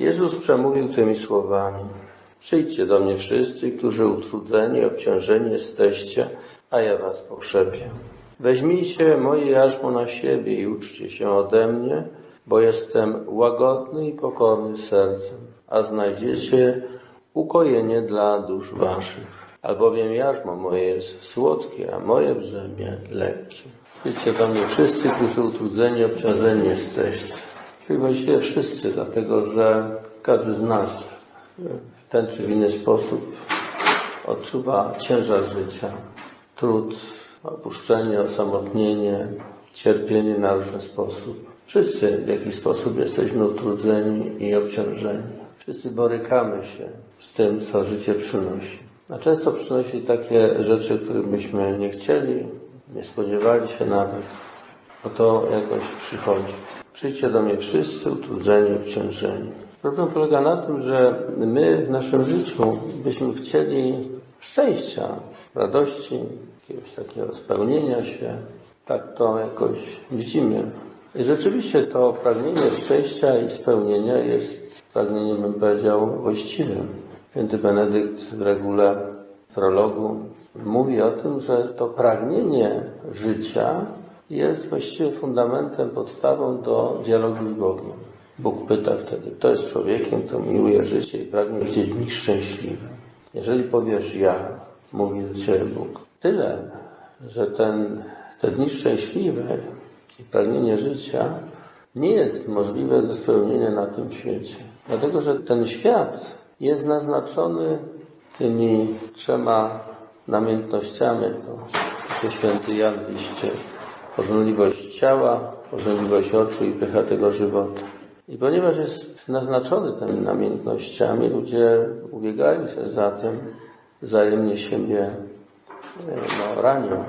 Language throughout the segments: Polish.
Jezus przemówił tymi słowami. Przyjdźcie do mnie wszyscy, którzy utrudzeni, obciążeni jesteście, a ja was pokrzepię. Weźmijcie moje jarzmo na siebie i uczcie się ode mnie, bo jestem łagodny i pokorny sercem, a znajdziecie ukojenie dla dusz waszych. Albowiem jarzmo moje jest słodkie, a moje brzemię lekkie. Przyjdźcie do mnie wszyscy, którzy utrudzeni, obciążeni jesteście. Czyli właściwie wszyscy, dlatego że każdy z nas w ten czy w inny sposób odczuwa ciężar życia, trud, opuszczenie, osamotnienie, cierpienie na różny sposób. Wszyscy w jakiś sposób jesteśmy utrudzeni i obciążeni. Wszyscy borykamy się z tym, co życie przynosi. A często przynosi takie rzeczy, których byśmy nie chcieli, nie spodziewali się nawet. O to jakoś przychodzi. Przyjdźcie do mnie wszyscy utrudzeni, obciążeni. Problem polega na tym, że my w naszym życiu byśmy chcieli szczęścia, radości, jakiegoś takiego spełnienia się. Tak to jakoś widzimy. I rzeczywiście to pragnienie szczęścia i spełnienia jest pragnieniem, bym powiedział, właściwym. Święty Benedykt w regule prologu mówi o tym, że to pragnienie życia jest właściwie fundamentem, podstawą do dialogu z Bogiem. Bóg pyta wtedy, kto jest człowiekiem, kto miłuje życie i pragnie widzieć dni szczęśliwe. Jeżeli powiesz ja, mówi do Ciebie Bóg, tyle, że ten, te dni szczęśliwe i pragnienie życia nie jest możliwe do spełnienia na tym świecie. Dlatego, że ten świat jest naznaczony tymi trzema namiętnościami, to święty Jan w liście pożądliwość ciała, pożądliwość oczu i pycha tego żywota. I ponieważ jest naznaczony tymi namiętnościami, ludzie ubiegają się za tym, wzajemnie siebie no, ranią.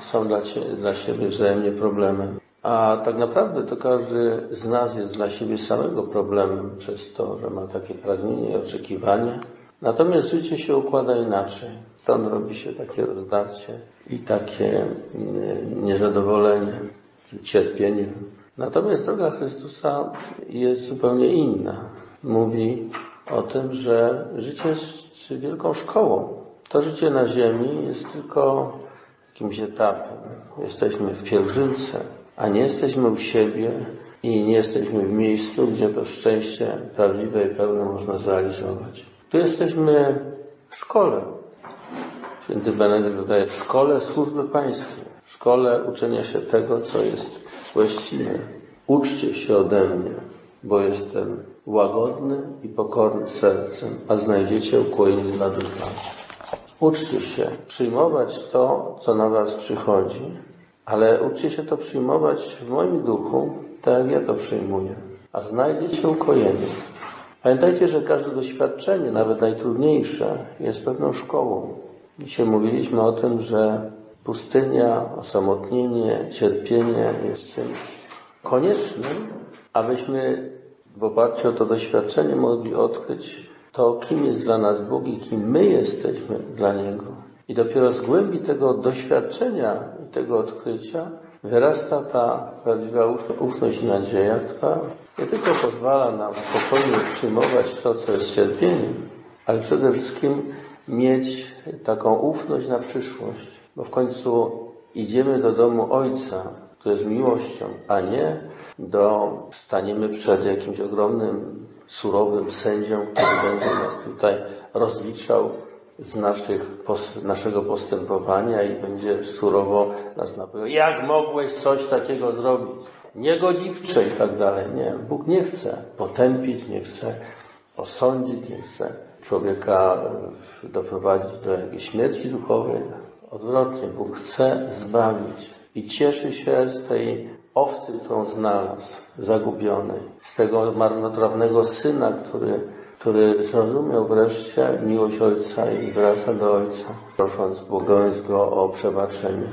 Są dla, dla siebie wzajemnie problemem. A tak naprawdę to każdy z nas jest dla siebie samego problemem przez to, że ma takie pragnienie i oczekiwania. Natomiast życie się układa inaczej. Stąd robi się takie rozdarcie i takie niezadowolenie, cierpienie. Natomiast droga Chrystusa jest zupełnie inna. Mówi o tym, że życie jest wielką szkołą. To życie na ziemi jest tylko jakimś etapem. Jesteśmy w pielgrzymce, a nie jesteśmy u siebie i nie jesteśmy w miejscu, gdzie to szczęście prawdziwe i pełne można zrealizować. Tu jesteśmy w szkole. Święty Benedykt dodaje w szkole służby pańskiej, w szkole uczenia się tego, co jest właściwe. Uczcie się ode mnie, bo jestem łagodny i pokorny sercem, a znajdziecie ukojenie dla ducha. Uczcie się przyjmować to, co na was przychodzi, ale uczcie się to przyjmować w moim duchu, tak jak ja to przyjmuję, a znajdziecie ukojenie. Pamiętajcie, że każde doświadczenie, nawet najtrudniejsze, jest pewną szkołą. Dzisiaj mówiliśmy o tym, że pustynia, osamotnienie, cierpienie jest czymś koniecznym, abyśmy w oparciu o to doświadczenie mogli odkryć to, kim jest dla nas Bóg i kim my jesteśmy dla Niego. I dopiero z głębi tego doświadczenia i tego odkrycia wyrasta ta prawdziwa ufność i nadzieja, która nie tylko pozwala nam spokojnie przyjmować to, co jest cierpieniem, ale przede wszystkim mieć taką ufność na przyszłość, bo w końcu idziemy do domu Ojca, który jest miłością, a nie do, staniemy przed jakimś ogromnym, surowym sędzią, który będzie nas tutaj rozliczał z naszych, naszego postępowania i będzie surowo nas napowiadał. Jak mogłeś coś takiego zrobić? Niegodziwcze i tak dalej. Nie, Bóg nie chce potępić, nie chce osądzić, nie chce człowieka doprowadzić do jakiejś śmierci duchowej. Odwrotnie, Bóg chce zbawić i cieszy się z tej owcy, którą znalazł, zagubionej, z tego marnotrawnego syna, który, który zrozumiał wreszcie miłość Ojca i wraca do Ojca, prosząc, błagając Go o przebaczenie.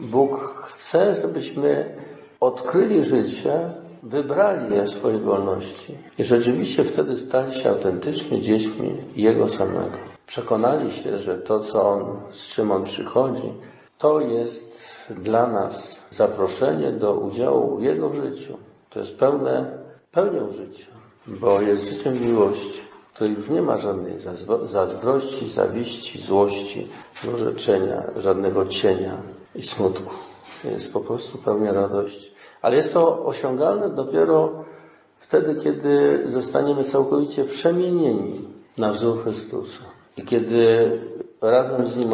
Bóg chce, żebyśmy odkryli życie, wybrali je swojej wolności i rzeczywiście wtedy stali się autentycznie dziećmi Jego samego. Przekonali się, że to, co On, z czym On przychodzi, to jest dla nas zaproszenie do udziału w Jego życiu. To jest pełne, pełnią życia. bo jest życiem miłości, której już nie ma żadnej zazdrości, zawiści, złości, złorzeczenia, żadnego cienia i smutku. Jest po prostu pełnia radości. Ale jest to osiągalne dopiero wtedy, kiedy zostaniemy całkowicie przemienieni na wzór Chrystusa i kiedy razem z Nim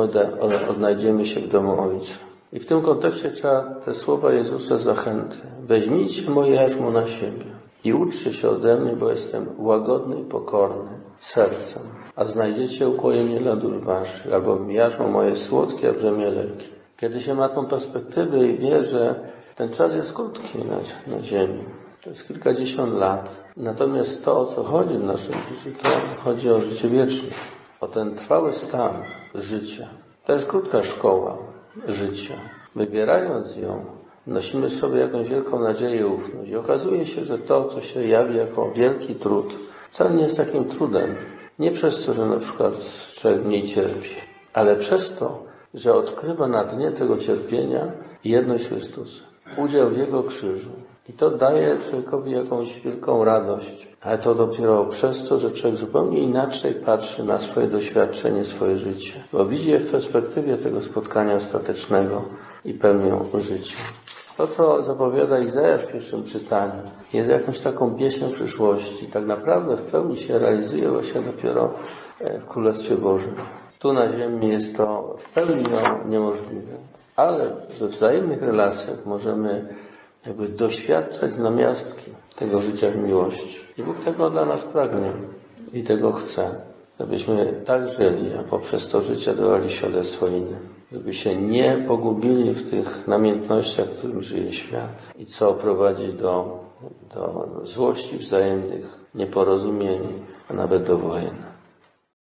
odnajdziemy się w domu Ojca. I w tym kontekście trzeba te słowa Jezusa zachęty. Weźmijcie moje jarzmo na siebie i uczcie się ode mnie, bo jestem łagodny i pokorny sercem, a znajdziecie ukojenie dla dusz waszych, albo jarzmo moje słodkie, a brzemię lekkie. Kiedy się ma tą perspektywę i wie, że ten czas jest krótki na, na ziemi, to jest kilkadziesiąt lat. Natomiast to, o co chodzi w naszym życiu, to chodzi o życie wieczne, o ten trwały stan życia. To jest krótka szkoła życia. Wybierając ją, nosimy sobie jakąś wielką nadzieję i ufność. I okazuje się, że to, co się jawi jako wielki trud, wcale nie jest takim trudem. Nie przez to, że na przykład człowiek mniej cierpi, ale przez to, że odkrywa na dnie tego cierpienia jedność Chrystusa, udział w Jego krzyżu. I to daje człowiekowi jakąś wielką radość. Ale to dopiero przez to, że człowiek zupełnie inaczej patrzy na swoje doświadczenie, swoje życie. Bo widzi je w perspektywie tego spotkania ostatecznego i pełnią życia. To, co zapowiada Izajasz w pierwszym czytaniu, jest jakąś taką pieśnią przyszłości. Tak naprawdę w pełni się realizuje właśnie dopiero w Królestwie Bożym. Tu na ziemi jest to w pełni no, niemożliwe. Ale we wzajemnych relacjach możemy jakby doświadczać namiastki tego życia w miłości. I Bóg tego dla nas pragnie i tego chce, żebyśmy tak żyli, a poprzez to życie dawali świadectwo innym. Żeby się nie pogubili w tych namiętnościach, w którym żyje świat i co prowadzi do, do złości wzajemnych, nieporozumień, a nawet do wojen.